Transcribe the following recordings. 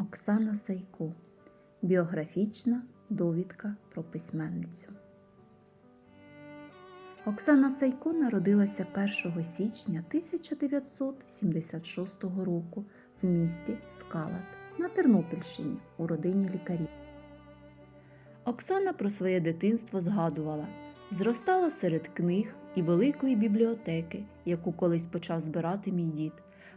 Оксана Сайко. Біографічна довідка про письменницю. Оксана Сайко народилася 1 січня 1976 року в місті Скалат на Тернопільщині у родині лікарів. Оксана про своє дитинство згадувала, зростала серед книг і великої бібліотеки, яку колись почав збирати мій дід.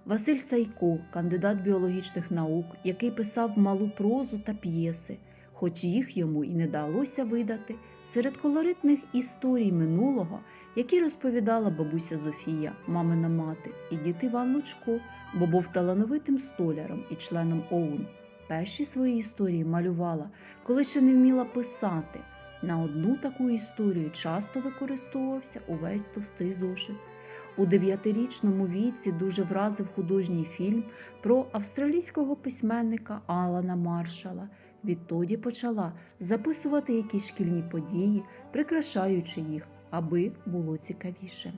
Василь Сайко, кандидат біологічних наук, який писав малу прозу та п'єси, хоч їх йому і не далося видати, серед колоритних історій минулого, які розповідала бабуся Зофія, мамина мати, і дід Іван Лучко, бо був талановитим столяром і членом ОУН. Перші свої історії малювала, коли ще не вміла писати. На одну таку історію часто використовувався увесь товстий зошит. У дев'ятирічному віці дуже вразив художній фільм про австралійського письменника Алана Маршала. Відтоді почала записувати якісь шкільні події, прикрашаючи їх, аби було цікавіше.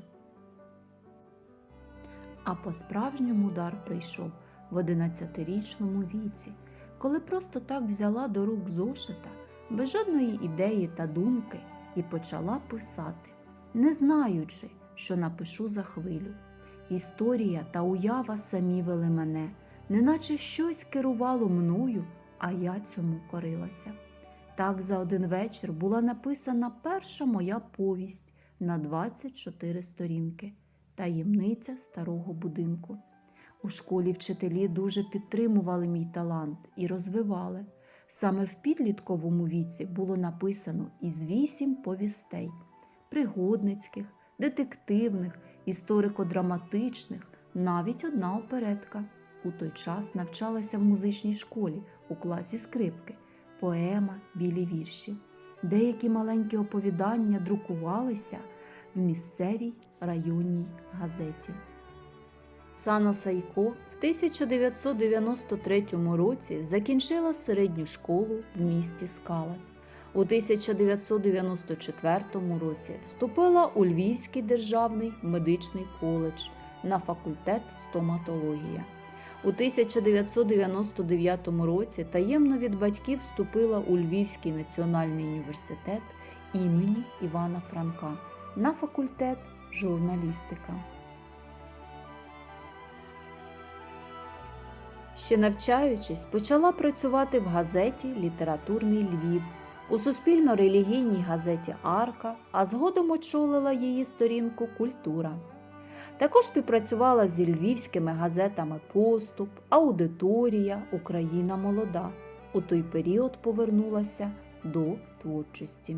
А по-справжньому удар прийшов в 11-річному віці, коли просто так взяла до рук зошита, без жодної ідеї та думки, і почала писати, не знаючи, що напишу за хвилю. Історія та уява самі вели мене, неначе щось керувало мною, а я цьому корилася. Так за один вечір була написана перша моя повість на 24 сторінки Таємниця старого будинку. У школі вчителі дуже підтримували мій талант і розвивали. Саме в підлітковому віці було написано із вісім повістей пригодницьких, детективних, історико-драматичних, навіть одна оперетка. У той час навчалася в музичній школі у класі скрипки, поема, білі вірші. Деякі маленькі оповідання друкувалися в місцевій районній газеті. Сана Сайко в 1993 році закінчила середню школу в місті Скалат. У 1994 році вступила у Львівський державний медичний коледж на факультет стоматологія. У 1999 році таємно від батьків вступила у Львівський національний університет імені Івана Франка на факультет журналістика. Ще навчаючись, почала працювати в газеті Літературний Львів у суспільно-релігійній газеті Арка, а згодом очолила її сторінку Культура. Також співпрацювала зі львівськими газетами Поступ, Аудиторія, Україна Молода. У той період повернулася до творчості.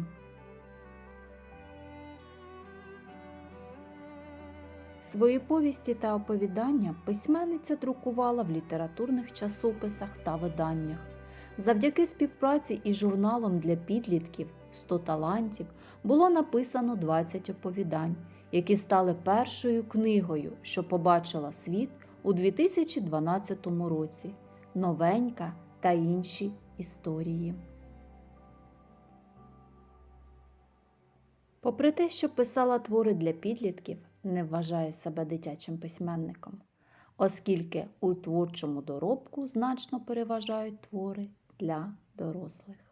Свої повісті та оповідання письменниця друкувала в літературних часописах та виданнях. Завдяки співпраці із журналом для підлітків «100 талантів було написано 20 оповідань, які стали першою книгою, що побачила світ у 2012 році. Новенька та інші історії. Попри те, що писала твори для підлітків, не вважає себе дитячим письменником, оскільки у творчому доробку значно переважають твори для дорослих.